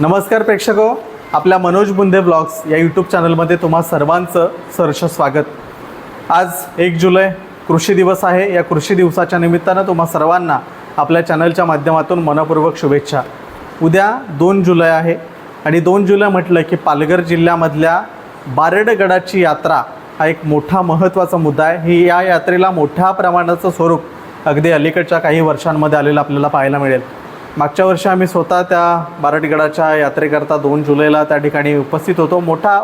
नमस्कार प्रेक्षको. आपल्या मनोज बुंदे ब्लॉग्स या यूट्यूब चॅनलमध्ये तुम्हा सर्वांचं सरस स्वागत. आज एक जुलै कृषी दिवस आहे. या कृषी दिवसाच्या निमित्तानं तुम्हा सर्वांना आपल्या चॅनलच्या माध्यमातून मनपूर्वक शुभेच्छा. उद्या दोन जुलै आहे आणि दोन जुलै म्हटलं की पालघर जिल्ह्यामधल्या बारडगडाची यात्रा हा एक मोठा महत्त्वाचा मुद्दा आहे. ही या यात्रेला मोठ्या प्रमाणाचं स्वरूप अगदी अलीकडच्या काही वर्षांमध्ये आलेलं आपल्याला पाहायला मिळेल. मागच्या वर्षी आम्ही स्वतः त्या बारटगडाच्या यात्रेकरता दोन जुलैला त्या ठिकाणी उपस्थित होतो. मोठा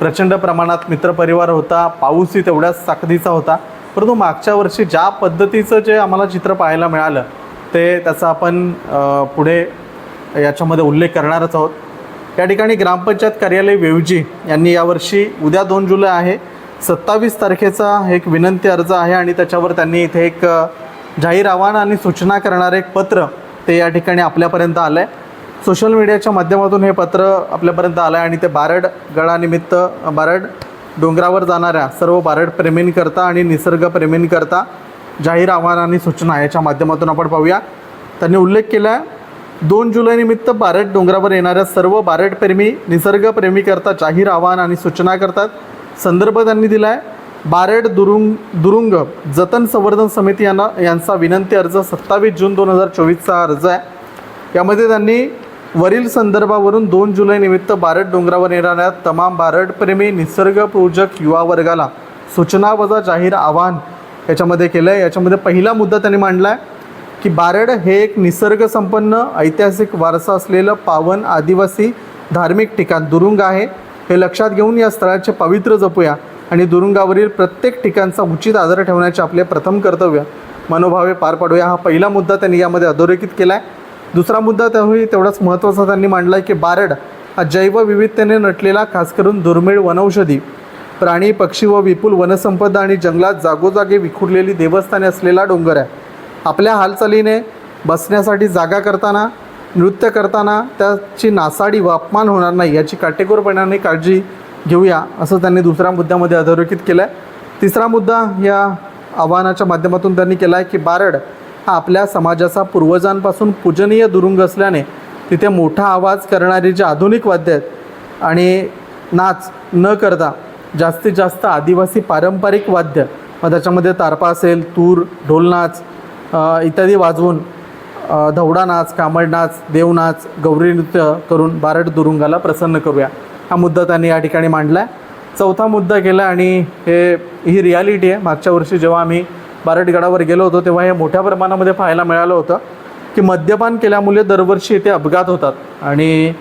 प्रचंड प्रमाणात मित्रपरिवार होता. पाऊसही तेवढ्याच ताकदीचा होता. परंतु मागच्या वर्षी ज्या पद्धतीचं जे आम्हाला चित्र पाहायला मिळालं ते त्याचा आपण पुढे याच्यामध्ये उल्लेख करणारच आहोत. या ठिकाणी ग्रामपंचायत कार्यालय वेवजी यांनी यावर्षी उद्या दोन जुलै आहे. सत्तावीस तारखेचा एक विनंती अर्ज आहे आणि त्याच्यावर त्यांनी इथे एक जाहीर आव्हान आणि सूचना करणारं एक पत्र ते या ठिकाणी आपल्यापर्यंत आलं आहे सोशल मीडियाच्या माध्यमातून हे पत्र आपल्यापर्यंत आलं आहे आणि ते बारड गडानिमित्त बारड डोंगरावर जाणाऱ्या सर्व बारड प्रेमींकरता आणि निसर्गप्रेमींकरता जाहीर आव्हान आणि सूचना याच्या माध्यमातून आपण पाहूया. त्यांनी उल्लेख केला आहे दोन जुलैनिमित्त बारड डोंगरावर येणाऱ्या सर्व बारडप्रेमी निसर्गप्रेमीकरता जाहीर आव्हान आणि सूचना करतात. संदर्भ त्यांनी दिला आहे बारड दुरुंग दुरुंग जतन संवर्धन समिती यांना यांचा विनंती अर्ज सत्तावीस जून दोन हजार चोवीसचा अर्ज आहे. यामध्ये त्यांनी वरील संदर्भावरून दोन जुलैनिमित्त बारड डोंगरावर येणाऱ्या तमाम बारडप्रेमी निसर्गपूजक युवा वर्गाला सूचना वजा जाहीर आव्हान याच्यामध्ये केलं आहे याच्यामध्ये पहिला मुद्दा त्यांनी मांडला आहे की बारड हे एक निसर्गसंपन्न ऐतिहासिक वारसा असलेलं पावन आदिवासी धार्मिक ठिकाण दुरुंग आहे. हे लक्षात घेऊन या स्थळाचे पवित्र जपूया. आणि दुरुंगावरील प्रत्येक ठिकाणचा उचित आदर ठेवण्याचे आपले प्रथम कर्तव्य मनोभावे पार पाडूया. हा पहिला मुद्दा त्यांनी यामध्ये अधोरेखित केला आहे दुसरा मुद्दा त्याही तेवढाच महत्त्वाचा त्यांनी मांडला आहे की बारड हा जैवविविधतेने नटलेला खास करून दुर्मिळ वनौषधी प्राणी पक्षी व विपुल वनसंपदा आणि जंगलात जागोजागी विखुरलेली देवस्थाने असलेला डोंगर आहे. आपल्या हालचालीने बसण्यासाठी जागा करताना नृत्य करताना त्याची नासाडी व अपमान होणार नाही याची काटेकोरपणाने काळजी घेऊया असं त्यांनी दुसऱ्या मुद्द्यामध्ये अधोरेखित केलं आहे तिसरा मुद्दा या आव्हानाच्या माध्यमातून त्यांनी केला आहे की बारड हा आपल्या समाजाचा पूर्वजांपासून पूजनीय दुरुंग असल्याने तिथे मोठा आवाज करणारी जी आधुनिक वाद्य आहेत आणि नाच न करता जास्तीत जास्त आदिवासी पारंपरिक वाद्य मग त्याच्यामध्ये तारपा असेल तूर ढोलनाच इत्यादी वाजवून धवडा नाच कामड नाच देवनाच गौरी नृत्य करून बारड दुरुंगाला प्रसन्न करूया. हा मुद्दा त्यांनी या ठिकाणी मांडला आहे चौथा मुद्दा केला आणि हे ही रियालिटी आहे. मागच्या वर्षी जेव्हा आम्ही बारटगडावर गेलो होतो तेव्हा हे मोठ्या प्रमाणामध्ये पाहायला मिळालं होतं की मद्यपान केल्यामुळे दरवर्षी इथे अपघात होतात. आणि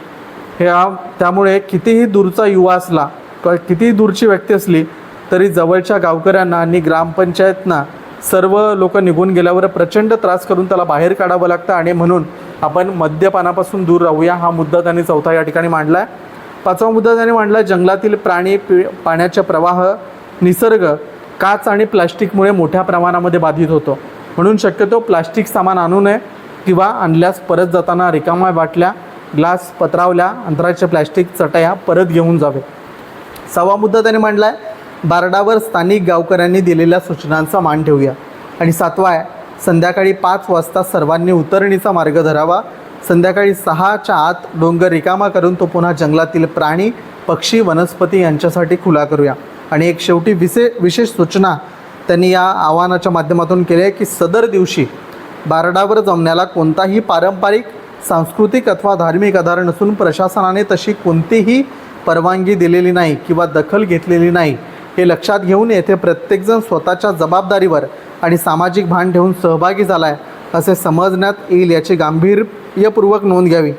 ह्या त्यामुळे कितीही दूरचा युवा असला किंवा कितीही दूरची व्यक्ती असली तरी जवळच्या गावकऱ्यांना आणि ग्रामपंचायतना सर्व लोक निघून गेल्यावर प्रचंड त्रास करून त्याला बाहेर काढावं लागतं. आणि म्हणून आपण मद्यपानापासून दूर राहूया हा मुद्दा त्यांनी चौथा या ठिकाणी मांडला आहे पाचवा मुद्दा त्याने मांडला जंगलातील प्राणी पि पाण्याचे प्रवाह निसर्ग काच आणि प्लास्टिकमुळे मोठ्या प्रमाणामध्ये बाधित होतो. म्हणून शक्यतो प्लास्टिक सामान आणू नये किंवा आणल्यास परत जाताना रिकाम्या बाटल्या ग्लास पत्रावल्या अंतराच्या प्लॅस्टिक चटया परत घेऊन जावे. सहावा मुद्दा त्याने मांडला आहे बारडावर स्थानिक गावकऱ्यांनी दिलेल्या सूचनांचा मान ठेवूया. आणि सातवा आहे संध्याकाळी पाच वाजता सर्वांनी उतरणीचा मार्ग धरावा संध्याकाळी सहाच्या आत डोंगर रिकामा करून तो पुन्हा जंगलातील प्राणी पक्षी वनस्पती यांच्यासाठी खुला करूया. आणि एक शेवटी विशे विशेष सूचना त्यांनी या आव्हानाच्या माध्यमातून केली आहे की सदर दिवशी बारडावर जमण्याला कोणताही पारंपरिक सांस्कृतिक अथवा धार्मिक आधार नसून प्रशासनाने तशी कोणतीही परवानगी दिलेली नाही किंवा दखल घेतलेली नाही हे लक्षात घेऊन येथे प्रत्येकजण स्वतःच्या जबाबदारीवर आणि सामाजिक भान ठेवून सहभागी झाला आहे असे समजण्यात येईल याची गांभीर्यपूर्वक नोंद घ्यावी.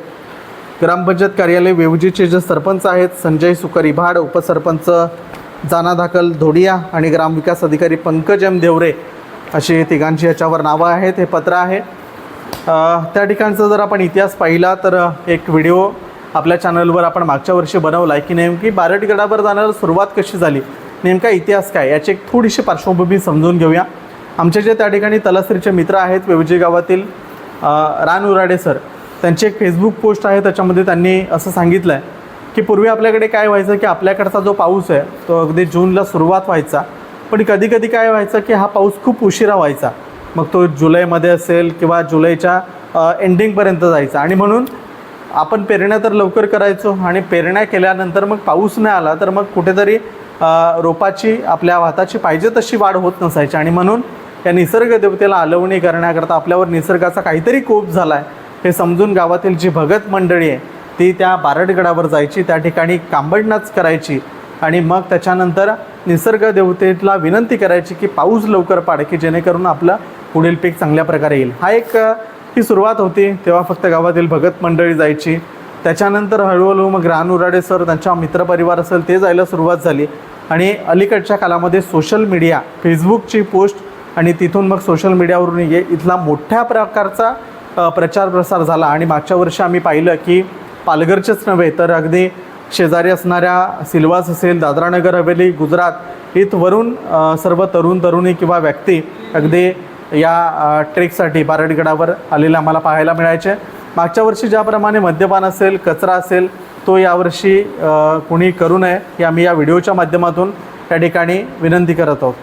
ग्रामपंचायत कार्यालय वेवजीचे जे सरपंच आहेत संजय सुकरी भाड उपसरपंच जाना धाकल धोडिया आणि ग्रामविकास अधिकारी पंकज एम देवरे अशी तिघांची याच्यावर नावं आहेत हे पत्र आहे. त्या ठिकाणचा जर आपण इतिहास पाहिला तर एक व्हिडिओ आपल्या चॅनलवर आपण मागच्या वर्षी बनवला आहे की नेमकी बारटगडावर जाण्याला सुरुवात कशी झाली नेमका इतिहास काय याची एक थोडीशी पार्श्वभूमी समजून घेऊया. आमचे जे त्या ठिकाणी तलासरीचे मित्र आहेत वेवजी गावातील अ, रान उराडे सर त्यांची एक फेसबुक पोस्ट आहे त्याच्यामध्ये त्यांनी असं सांगितलं आहे की पूर्वी आपल्याकडे काय व्हायचं की आपल्याकडचा जो पाऊस आहे तो अगदी जूनला सुरुवात व्हायचा. पण कधी कधी काय व्हायचं की हा पाऊस खूप उशिरा व्हायचा. मग तो जुलैमध्ये असेल किंवा जुलैच्या एंडिंगपर्यंत जायचा. आणि म्हणून आपण पेरण्या तर लवकर करायचो आणि पेरण्या केल्यानंतर मग पाऊस नाही आला तर मग कुठेतरी रोपाची आपल्या भाताची पाहिजे तशी वाढ होत नसायची. आणि म्हणून या निसर्ग देवतेला आलवणी करण्याकरता आपल्यावर निसर्गाचा काहीतरी कोप झाला आहे हे समजून गावातील जी भगत मंडळी आहे ती त्या बारडगडावर जायची त्या ठिकाणी कांबडणाच करायची आणि मग त्याच्यानंतर निसर्ग देवतेला विनंती करायची की पाऊस लवकर पाड की जेणेकरून आपलं पुढील पीक चांगल्या प्रकारे येईल. हा एक ही सुरुवात होती तेव्हा फक्त गावातील भगत मंडळी जायची. त्याच्यानंतर हळूहळू मग रान उराडे सर त्यांच्या मित्रपरिवार असेल ते जायला सुरुवात झाली. आणि अलीकडच्या काळामध्ये सोशल मीडिया फेसबुकची पोस्ट आणि तिथून मग सोशल मीडियावरून ये इथला मोठ्या प्रकारचा प्रचार प्रसार झाला. आणि मागच्या वर्षी आम्ही पाहिलं की पालघरचेच नव्हे तर अगदी शेजारी असणाऱ्या सिल्वास असेल दादरानगर हवेली गुजरात इथवरून सर्व तरुण तरुणी किंवा व्यक्ती अगदी या ट्रेकसाठी बारडगडावर आलेले आम्हाला पाहायला मिळायचे. मागच्या वर्षी ज्याप्रमाणे मद्यपान असेल कचरा असेल तो यावर्षी कुणी करू नये हे आम्ही या व्हिडिओच्या माध्यमातून त्या ठिकाणी विनंती करत आहोत.